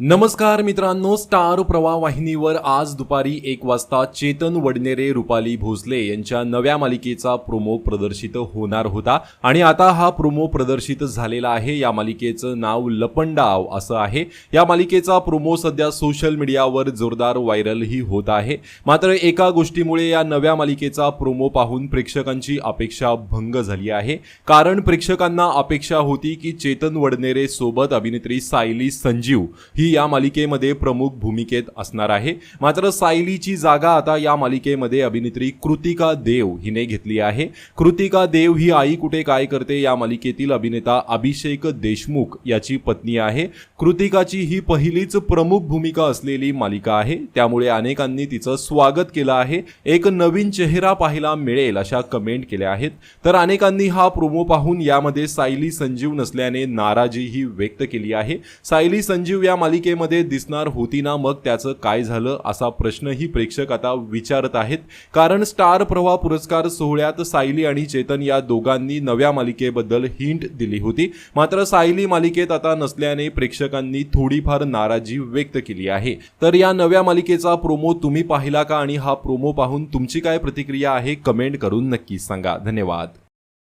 नमस्कार मित्रांनो स्टार प्रवाह वाहिनीवर आज दुपारी एक वाजता चेतन वडनेरे रुपाली भोसले यांच्या नव्या मालिकेचा प्रोमो प्रदर्शित होणार होता. आणि आता हा प्रोमो प्रदर्शित झालेला आहे. या मालिकेचं नाव लपंडाव असं आहे. या मालिकेचा प्रोमो सध्या सोशल मीडियावर जोरदार व्हायरलही होत आहे. मात्र एका गोष्टीमुळे या नव्या मालिकेचा प्रोमो पाहून प्रेक्षकांची अपेक्षा भंग झाली आहे. कारण प्रेक्षकांना अपेक्षा होती की चेतन वडनेरे सोबत अभिनेत्री सायली संजीव ही या मालिकेमध्ये प्रमुख भूमिकेत असणार आहे. मात्र सायलीची जागा आता या मालिकेमध्ये अभिनेत्री कृतिका देव हिने घेतली आहे. कृतिका देव ही आई कुठे काय करते या मालिकेतील अभिनेता अभिषेक देशमुख याची पत्नी आहे. कृतिकाची ही पहिलीच प्रमुख भूमिका असलेली मालिका आहे. त्यामुळे अनेकांनी तिचं स्वागत केलं आहे. एक नवीन चेहरा पाहायला मिळेल अशा कमेंट केल्या आहेत. तर अनेकांनी हा प्रोमो पाहून यामध्ये सायली संजीव नसल्याने नाराजीही व्यक्त केली आहे. सायली संजीव या मालिकेमध्ये दिसणार होती ना मग त्याचं काय झालं असा प्रश्नही प्रेक्षक आता विचारत आहेत. कारण स्टार प्रवाह पुरस्कार सोहळ्यात सायली आणि चेतन या दोघांनी नव्या मालिकेबद्दल हिंट दिली होती. मात्र सायली मालिकेत आता नसल्याने प्रेक्षकांनी थोडीफार नाराजी व्यक्त केली आहे. तर या नव्या मालिकेचा प्रोमो तुम्ही पाहिला का? आणि हा प्रोमो पाहून तुमची काय प्रतिक्रिया आहे? कमेंट करून नक्की सांगा. धन्यवाद.